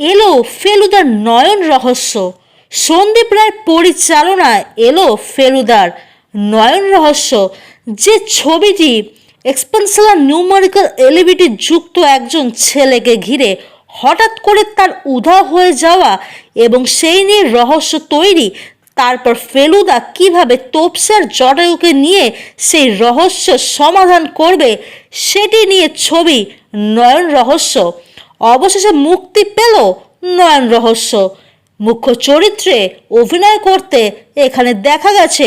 এলো ফেলুদার নয়ন রহস্য। সন্দীপ রায়ের পরিচালনায় এলো ফেলুদার নয়ন রহস্য। যে ছবিটি এক্সপেন্সেলার নিউমারিক্যাল এলিভিটি যুক্ত একজন ছেলেকে ঘিরে হঠাৎ করে তার উধাও হয়ে যাওয়া এবং সেই নিয়ে রহস্য তৈরি, তারপর ফেলুদা কীভাবে তোপসের জটায়ুকে নিয়ে সেই রহস্য সমাধান করবে, সেটি নিয়ে ছবি নয়ন রহস্য। অবশেষে মুক্তি পেল নয়ন রহস্য। মুখ্য চরিত্রে অভিনয় করতে এখানে দেখা গেছে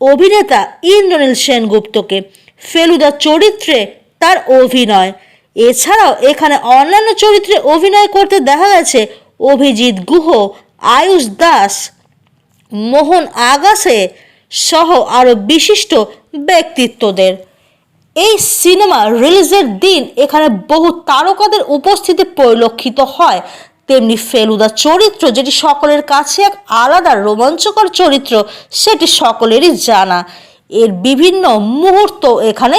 অভিনেতা ইন্দ্রনীল সেনগুপ্তকে। ফেলুদা চরিত্রে তার অভিনয়। এছাড়াও এখানে অন্যান্য চরিত্রে অভিনয় করতে দেখা গেছে অভিজিৎ গুহ, আয়ুষ দাস, মোহন আগাসে সহ আরও বিশিষ্ট ব্যক্তিত্বদের। এই সিনেমা রিলিজের দিন এখানে বহু তারকাদের উপস্থিতি পরিলক্ষিত হয়। তেমনি ফেলুদা চরিত্র, যেটি সকলের কাছে এক আলাদা রোমাঞ্চকর চরিত্র, সেটি সকলেরই জানা। এর বিভিন্ন মুহূর্ত এখানে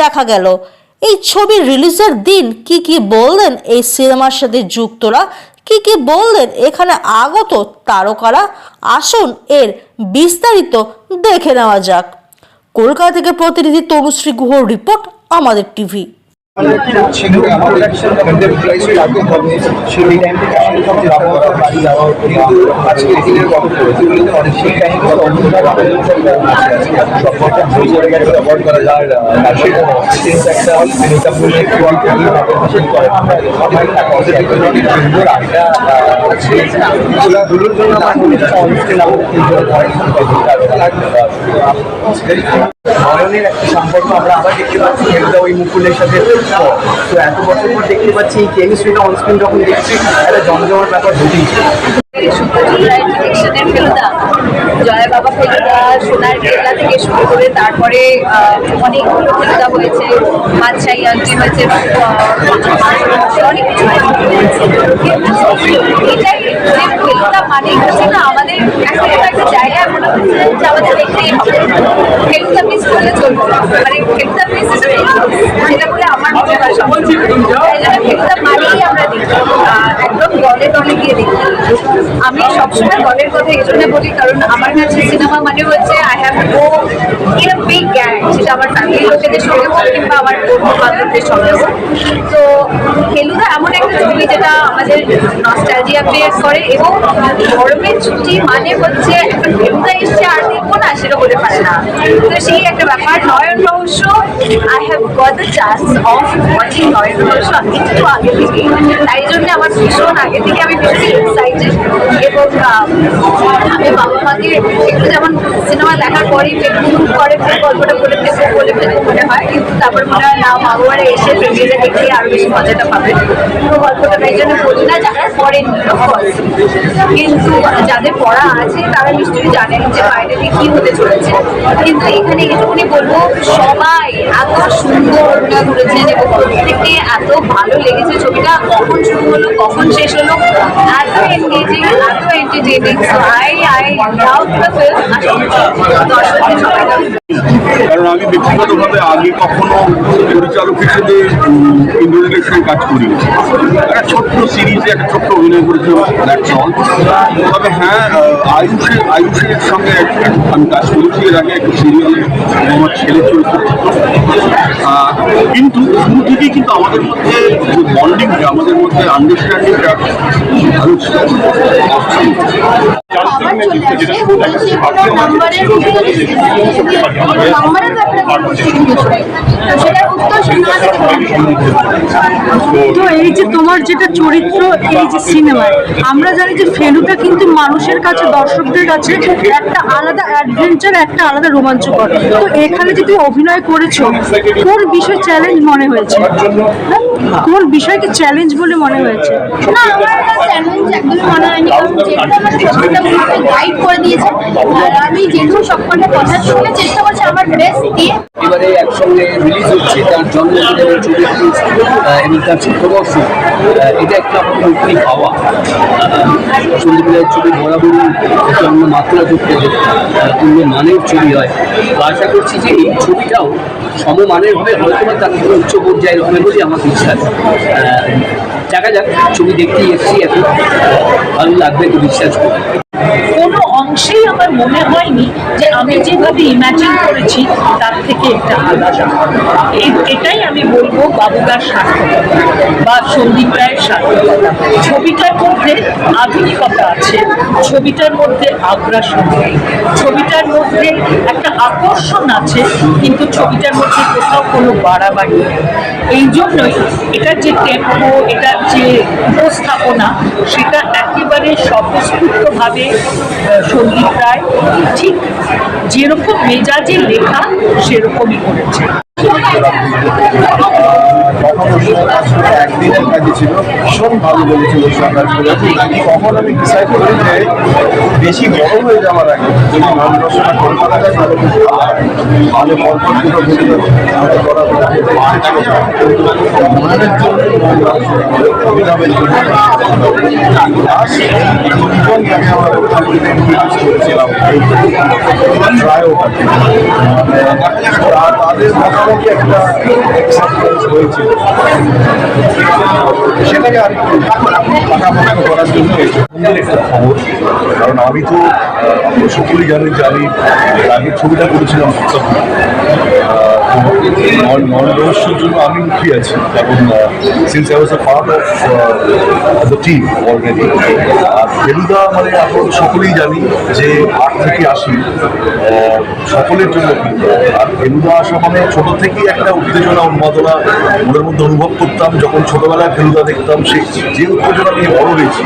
দেখা গেল। এই ছবির রিলিজের দিন কি কি বললেন এই সিনেমার সাথে যুক্তরা? কি কি বললেন এখানে আগত তারকারা? আসুন এর বিস্তারিত দেখে নেওয়া যাক। কলকাতা থেকে প্রতিনিধি তনুশ্রী গুহর রিপোর্ট আমাদের টিভি। ছিল আমার আবার দেখতে পাচ্ছি খেলতে ওই মুকুলের সাথে এত বছর দেখতে পাচ্ছি, এই কেমিস্ট্রিটা দেখছি, একটা জমজমার ব্যাপার ডিরেকশনের ফেলুদা জয় বাবা ফেলুদা সোনার কেল্লা থেকে শুরু করে তারপরে অনেকগুলো ফেলুদা হয়েছে বাদশাহী আংটি হয়েছে অনেক কিছু এটাই ফেলুদা মানে হচ্ছে না, আমাদের একটা কোনো একটা জায়গায় মনে হচ্ছে যে আমাদের হবে। ফেলুদা মিস করলে চলবে। মানে ফেলুদা মিস সেটা করে আমার তাই জন্য ফেলুদা মানেই আমরা আহ, গিয়ে দেখি। আমি সবসময় গলের কথা এই জন্য বলি, কারণ আমার কাছে সিনেমা মানে হচ্ছে I have go in a big gang সেটা আমার ফ্যামিলির লোকেদের সঙ্গে হোক কিংবা আমার বন্ধু বান্ধবদের সঙ্গে হোক। তো ফেলুদা এমন একটা ছবি যেটা আমাদের নস্টালজিয়া ক্রিয়েট করে এবং গরমের ছুটি মানে হচ্ছে একটা ফেলুদা এসছে আর দেখব না, সেটা বলে পারে না। তো সেই একটা ব্যাপার, Nayan Rahasya I have got the chance of watching Nayan Rahasya একটু আগে থেকে তাই জন্য আমার ভীষণ আগে থেকে আমি ভীষণ এক্সাইটেড এবং আহ, আমি বাবা মাকে একটু যেমন সিনেমা দেখার পরেই পুরো গল্পটা বলে বলে মনে হয়। কিন্তু তারপর মনে হয়, না মা বাবারা এসে প্রেমিয়ে দেখলে আরও বেশি মজাটা পাবে। পুরো গল্পটা তাই জন্য বলি না, যারা পড়েন কিন্তু যাদের পড়া আছে, তারা নিশ্চয়ই জানেন যে বাইরেতে কি হতে চলেছে। কিন্তু এখানে এটুকুনি বলব, সবাই এত সুন্দর করেছে যে প্রত্যেককে এত ভালো লেগেছে ছবিটা, কখন শুরু হলো, কখন শেষ হলো এত এনগেজিং এত entertaining so I I love the film দর্শকদের সবাই কারণ আমি ব্যক্তিগতভাবে আগে কখনো পরিচালক হিসেবে ইন্দ্রনীলের সঙ্গে কাজ করি একটা ছোট্ট সিরিজে একটা ছোট্ট অভিনয় অল তবে হ্যাঁ আয়ুষের আয়ুষের সঙ্গে আমি কাজ করেছি, এর আগে একটা সিরিয়ালে আমার ছেলে চরিত্র কিন্তু শুরু থেকেই কিন্তু আমাদের মধ্যে যে বন্ডিংটা আমাদের মধ্যে আন্ডারস্ট্যান্ডিংটা ভালো ছিল। নম্বরের ব্যাপারে তো সেটার উত্তর তো এই যে তোমার যেটা চরিত্র এই যে সিনেমায় আমরা জানি যে ফেলুদা কিন্তু মানুষের কাছে দর্শকদের কাছে একটা আলাদা অ্যাডভেঞ্চার একটা আলাদা রোমাঞ্চকর। তো এখানে যে তুমি অভিনয় করেছ কোন বিষয় চ্যালেঞ্জ মনে হয়েছে? হ্যাঁ? কোন বিষয়কে চ্যালেঞ্জ বলে মনে হয়েছে? না আমার চ্যালেঞ্জ একদমই মনে হয়নি কারণ আমার গাইড করে দিয়েছে আর আমি যেহেতু সবকটা কথা শুনে চেষ্টা করছি আমার বেস্ট দিয়ে। এবারে একসঙ্গে রিলিজ হচ্ছে, তার জন্মদিনের ছবি এবং তার ছোটবর্ষ এটা একটা নতুনই পাওয়া। সন্দীপের ছবি বরাবরই একটা অন্য মাত্রা যুক্ত অন্য মানের ছবি হয়। তো আশা করছি যে এই ছবিটাও সমমানের হবে হয়তো বা তার উচ্চ পর্যায়ের হবে বলে আমার বিশ্বাস। দেখা যাক, ছবি দেখতেই এসেছি এখন। ভালো লাগবে তো বিশ্বাস করি। অংশেই আমার মনে হয়নি যে আমি যেভাবে ইম্যাজিন করেছি, তার থেকে একটা আলাদা। এটাই আমি বলব বাবুদার সার্থকতা বা সন্দীপ রায়ের সার্থকতা। ছবিটার মধ্যে আধুনিকতা আছে, ছবিটার মধ্যে আগ্রাসন ছবিটার মধ্যে একটা আকর্ষণ আছে, কিন্তু ছবিটার মধ্যে কোথাও কোনো বাড়াবাড়ি নেই। এই জন্যই এটার যে টেম্পো এটার যে উপস্থাপনা একেবারে স্বতঃস্ফূর্তভাবে সন্দীপ রায় ঠিক যেরকম মেজাজে লেখা সেরকমই করেছে। একদিনের কাজে ছিল ভীষণ ভালো সব কাজগুলো তখন আমি ডিসাইড করি বেশি বড় হয়ে যাওয়ার আগে যদি নাম রচনা কলকাতা যায় তাহলে খুব ভালো দুটো ভিডিও আমাদের করা তাদের মোটামুটি একটা হয়েছিল কারণ আমি তো সকলেই জানেন যে আমি আগের ছবিটা করেছিলাম নন জন্য আমি মুখী আছি কারণ since I was a part of the team already আর ফেলুদা মানে আপনারা সকলেই জানি যে আট থেকে আসি সকলের জন্য। আর ফেলুদা আসা মানে ছোট থেকেই একটা উত্তেজনা, উন্মাদনা, মনের মধ্যে অনুভব করতাম, যখন ছোটবেলায় ফেলুদা দেখতাম সেই যে উত্তেজনা নিয়ে বড় হয়েছি,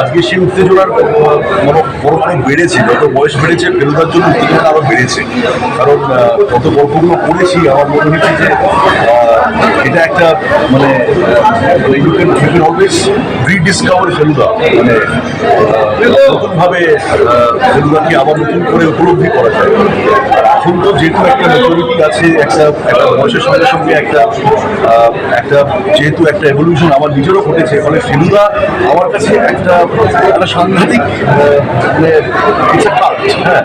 আজকে সেই উত্তেজনার মানে বড় করে বেড়েছে, যত বয়স বেড়েছে, ফেলুদার জন্য উত্তেজনা আরও বেড়েছে। কারণ যত গল্পগুলো পড়েছি, আমার মনে হচ্ছে যে এটা একটা মানে অলওয়েজ রিডিসকভার ফেলুদা। মানে নতুনভাবে ফেলুদাকে আবার নতুন করে উপলব্ধি করা যায়। তো যেহেতু একটা মেচুরিটি আছে, একটা একটা বয়সের সঙ্গে সঙ্গে একটা একটা যেহেতু একটা এভলিউশন আমার নিজেরও ঘটেছে, ফলে ফেলুদা আমার কাছে একটা একটা সাংঘাতিক মানে হ্যাঁ।